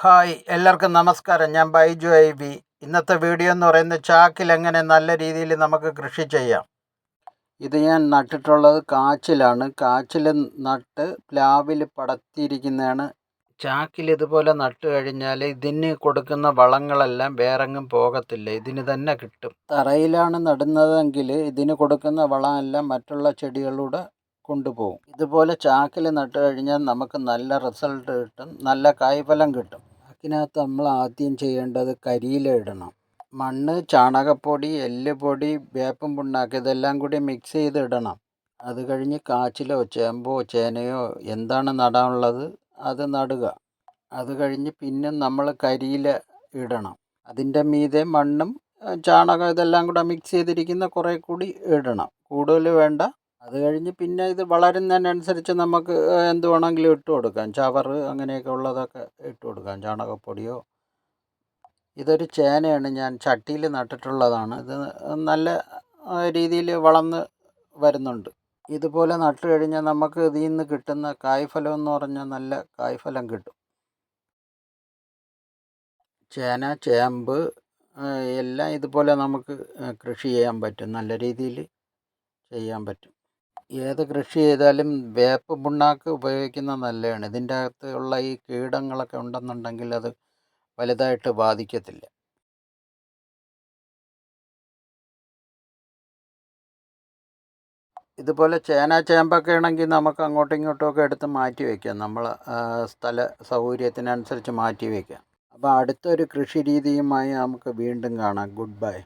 Hi എല്ലാവർക്കും നമസ്കാരം. ഞാൻ ബൈജു ഐ ബി ഇന്നത്തെ വീഡിയോ എന്ന് പറയുന്നത് ചാക്കിൽ എങ്ങനെ നല്ല രീതിയിൽ നമുക്ക് കൃഷി ചെയ്യാം. ഇത് ഞാൻ നട്ടിട്ടുള്ളത് കാച്ചിലാണ്. കാച്ചിൽ നട്ട് പ്ലാവിൽ പടത്തിയിരിക്കുന്നതാണ് ചാക്കിൽ ഇതുപോലെ നട്ട് കഴിഞ്ഞാൽ ഇതിന് കൊടുക്കുന്ന വളങ്ങളെല്ലാം വേറെങ്ങും പോകത്തില്ല. ഇതിന് തന്നെ കിട്ടും. തറയിലാണ് നടുന്നതെങ്കിൽ ഇതിന് കൊടുക്കുന്ന വളമെല്ലാം മറ്റുള്ള ചെടികളുടെ കൊണ്ടുപോകും. ഇതുപോലെ ചാക്കിൽ നട്ട് കഴിഞ്ഞാൽ നമുക്ക് നല്ല റിസൾട്ട് കിട്ടും. നല്ല കായ്ഫലം കിട്ടും. അതിനകത്ത് നമ്മൾ ആദ്യം ചെയ്യേണ്ടത് കരിയില ഇടണം. മണ്ണ് ചാണകപ്പൊടി എല്ലുപൊടി വേപ്പും പുണ്ണാക്ക് ഇതെല്ലാം കൂടി മിക്സ് ചെയ്ത് ഇടണം. അത് കഴിഞ്ഞ് കാച്ചിലോ ചേമ്പോ ചേനയോ എന്താണ് നടാനുള്ളത് അത് നടുക. അത് കഴിഞ്ഞ് പിന്നെ നമ്മൾ കരിയില ഇടണം. അതിന്റെ മീതെ മണ്ണും ചാണകം ഇതെല്ലാം കൂടെ മിക്സ് ചെയ്തിരിക്കുന്ന കുറേ കൂടി ഇടണം. കൂടുതൽ വേണ്ട അത് കഴിഞ്ഞ് പിന്നെ ഇത് വളരുന്നതിനനുസരിച്ച് നമുക്ക് എന്ത് വേണമെങ്കിലും ഇട്ട് കൊടുക്കാം. ചവറ് അങ്ങനെയൊക്കെ ഉള്ളതൊക്കെ ഇട്ട് കൊടുക്കാം. ചാണകപ്പൊടിയോ? ഇതൊരു ചേനയാണ് ഞാൻ ചട്ടിയിൽ നട്ടിട്ടുള്ളതാണ്. ഇത് നല്ല രീതിയിൽ വളർന്ന് വരുന്നുണ്ട്. ഇതുപോലെ നട്ട് കഴിഞ്ഞാൽ നമുക്ക് ഇതിൽ നിന്ന് കിട്ടുന്ന കായ്ഫലം എന്ന് പറഞ്ഞാൽ നല്ല കായ്ഫലം കിട്ടും. ചേന ചേമ്പ് എല്ലാം ഇതുപോലെ നമുക്ക് കൃഷി ചെയ്യാൻ പറ്റും. നല്ല രീതിയിൽ ചെയ്യാൻ പറ്റും. ഏത് കൃഷി ചെയ്താലും വേപ്പ് പുണ്ണാക്ക് ഉപയോഗിക്കുന്നത് നല്ലതാണ് ഇതിന്റെ അകത്ത് ഉള്ള ഈ കീടങ്ങളൊക്കെ ഉണ്ടെന്നുണ്ടെങ്കിൽ അത് വലുതായിട്ട് ബാധിക്കത്തില്ല. ഇതുപോലെ ചേന ചേമ്പൊക്കെ ആണെങ്കിൽ നമുക്ക് അങ്ങോട്ടും ഇങ്ങോട്ടും ഒക്കെ എടുത്ത് മാറ്റി വയ്ക്കാം നമ്മൾ സ്ഥല സൗകര്യത്തിനനുസരിച്ച് മാറ്റി വയ്ക്കാം അപ്പോൾ അടുത്തൊരു കൃഷി രീതിയുമായി നമുക്ക് വീണ്ടും കാണാം. Good bye.